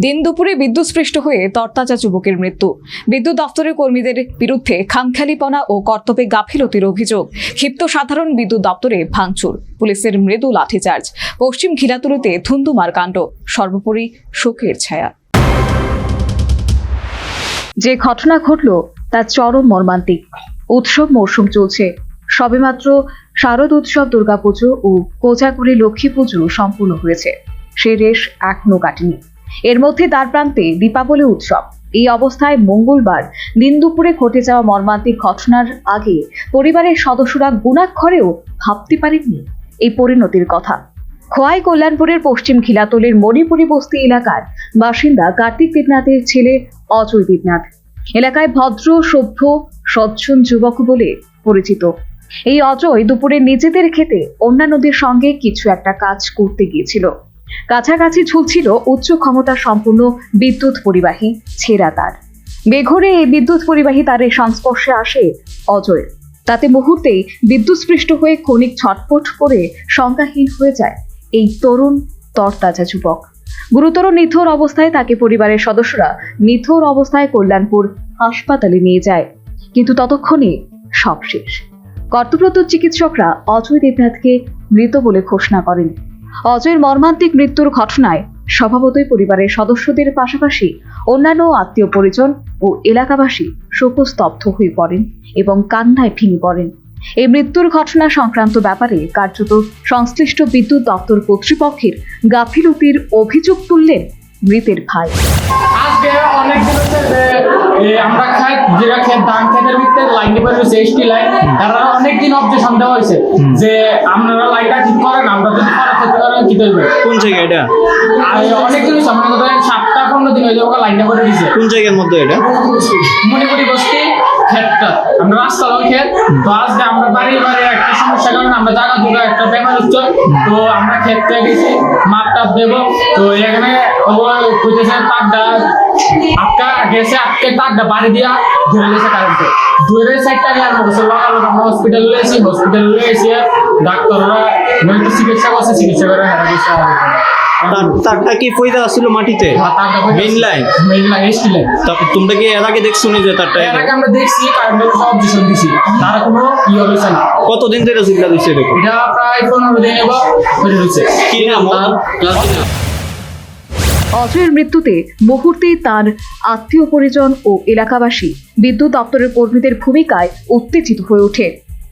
দিন দুপুরে বিদ্যুৎস্পৃষ্ট হয়ে তরতাজা যুবকের মৃত্যু। বিদ্যুৎ দপ্তরের কর্মীদের বিরুদ্ধে খামখেয়ালিপনা ও কর্তব্যে গাফিলতির অভিযোগ। ক্ষিপ্ত সাধারণ বিদ্যুৎ দপ্তরে ভাঙচুর, পুলিশের মৃদু লাঠিচার্জ, পশ্চিম খিলাতুলিতে ধুন্দুমার কাণ্ড, সর্বোপরি শোকের ছায়া। যে ঘটনা ঘটল তা চরম মর্মান্তিক। উৎসব মৌসুম চলছে। সবেমাত্র শারদ উৎসব, দুর্গাপুজো ও কোজাগুড়ি লক্ষ্মী পুজো সম্পূর্ণ হয়েছে। সে রেশ এখনও কাটেনি। এর মধ্যে তার প্রান্তে দীপাবলি উৎসব। এই অবস্থায় মঙ্গলবার দিন দুপুরে ঘটে যাওয়া মর্মান্তিক ঘটনার আগে পরিবারের সদস্যরা গুণাক্ষরেও ভাবতে পারেননি এই পরিণতির কথা। খোয়াই কল্যাণপুরের পশ্চিম খিলাতলের মণিপুরি বস্তি এলাকার বাসিন্দা কার্তিক দেবনাথের ছেলে অজয় দেবনাথ। এলাকায় ভদ্র, সভ্য সজ্জন যুবক বলে পরিচিত। এই অজয় দুপুরে নিজেদের খেতে অন্যান্যদের সঙ্গে কিছু একটা কাজ করতে গিয়েছিল। কাছাকাছি ঝুলছিল উচ্চ ক্ষমতা সম্পূর্ণ বিদ্যুৎ পরিবাহী ছেঁড়া তার। বেঘরে এই বিদ্যুৎ পরিবাহী তারের সংস্পর্শে আসে অজয়। তাতে মুহূর্তেই বিদ্যুৎস্পৃষ্ট হয়ে ক্ষণিক ছটপট করে শঙ্কাহীন হয়ে যায় এই তরুণ, তরতাজা যুবক। গুরুতর নিথর অবস্থায় তাকে পরিবারের সদস্যরা নিথর অবস্থায় কল্যাণপুর হাসপাতালে নিয়ে যায়। কিন্তু ততক্ষণে সব শেষ। কর্তব্যরত চিকিৎসকরা অজয় দেবনাথকে মৃত বলে ঘোষণা করেন। অজয়ের মর্মান্তিক মৃত্যুর ঘটনায় স্বভাবতই পরিবারের সদস্যদের পাশাপাশি অন্যান্য আত্মীয় পরিজন ও এলাকাবাসী শোকস্তব্ধ হয়ে পড়েন এবং কান্নায় ভেঙে পড়েন। এই মৃত্যুর ঘটনা সংক্রান্ত ব্যাপারে কার্যত সংশ্লিষ্ট বিদ্যুৎ দপ্তর কর্তৃপক্ষের গাফিলতির অভিযোগ তুললেন মৃতের ভাই। আমরা খাই যেটা খেত ধান খেতের ভিতরে লাইন ডিপার হয়েছে এসটি লাইন তারা অনেকদিন অবজেকশন দেওয়া হয়েছে যে আপনারা লাইনটা ঠিক করেন আমরা যদি খারাপ খেতে পারেন কি করবে কোন জায়গা এটা? আর অনেক দিন হয়েছে করেন সাতটা পনেরো দিন হয়েছে ওকে লাইনটা করে দিয়েছে কোন জায়গার মধ্যে এটা? মণিপুরি বস্তি। ক্ষেতটা আমরা রাস্তা লং ক্ষেত তো আজকে আমরা বাড়ি বাড়ি একটা সমস্যা কারণে আমরা জায়গা দুটো একটা ব্যাপার হচ্ছে তো আমরা ক্ষেতটা গেছি মাপ টাপ দেবো। তো এখানে কইতেছে তারটা আটকা গেছে, আটকে তারটা বাড়ি দিয়া ধরে গেছে কারেন্টে ধরে সাইডটা নিয়ে আমরা বসে লাগালো আমরা হসপিটাল লয়েছি হসপিটাল লয়েছি ডাক্তাররা চিকিৎসা করছে, চিকিৎসা করে হারা গেছে। তারটা কি পয়দা ছিল মাটিতে? Main line main line ST line তারপর তোমরা কি এর আগে দেখছ নি যে তারটা এর আগে আমরা দেখছি সব ডিসিশন দিছি। তারা কোনো হয়েছে না। কতদিন ধরে চিন্তা দিচ্ছে এরকম? এটা প্রায় পনেরো দিন এবার হয়ে রয়েছে। কি নাম? অজয়ের মৃত্যুতে মুহূর্তেই তার আত্মীয় পরিজন ও এলাকাবাসী বিদ্যুৎ দপ্তরের কর্মীদের ভূমিকায় উত্তেজিত হয়ে ওঠে।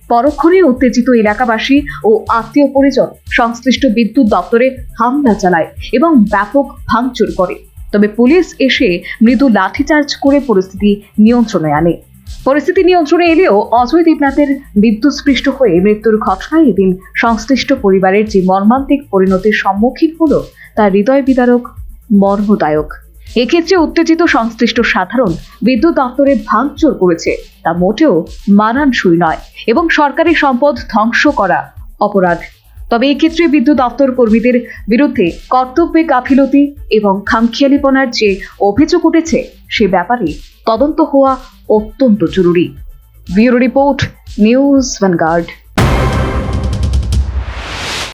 পরক্ষণে উত্তেজিত এলাকাবাসী ও আত্মীয় পরিজন সংশ্লিষ্ট বিদ্যুৎ দপ্তরে হামলা চালায় এবং ব্যাপক ভাঙচুর করে। তবে পুলিশ এসে মৃদু লাঠিচার্জ করে পরিস্থিতি নিয়ন্ত্রণে আনে। পরিস্থিতি নিয়ন্ত্রণে এলেও অজয় দেবনাথের বিদ্যুৎস্পৃষ্ট হয়ে মৃত্যুর ঘটনায় এদিন সংশ্লিষ্ট পরিবারের যে মর্মান্তিক পরিণতির সম্মুখীন হল তা হৃদয় বিদারক, মর্মদায়ক। এক্ষেত্রে উত্তেজিত সংশ্লিষ্ট সাধারণ বিদ্যুৎ দপ্তরে ভাঙচুর করেছে। তা মোটেও মানানসই নয় এবং সরকারি সম্পদ ধ্বংস করা অপরাধ। তবে এক্ষেত্রে বিদ্যুৎ দপ্তর কর্মীদের বিরুদ্ধে কর্তব্যে গাফিলতি এবং খামখেয়ালিপনার যে অভিযোগ উঠেছে, সে ব্যাপারে তদন্ত হওয়া অত্যন্ত জরুরি। Bureau report, news Vanguard.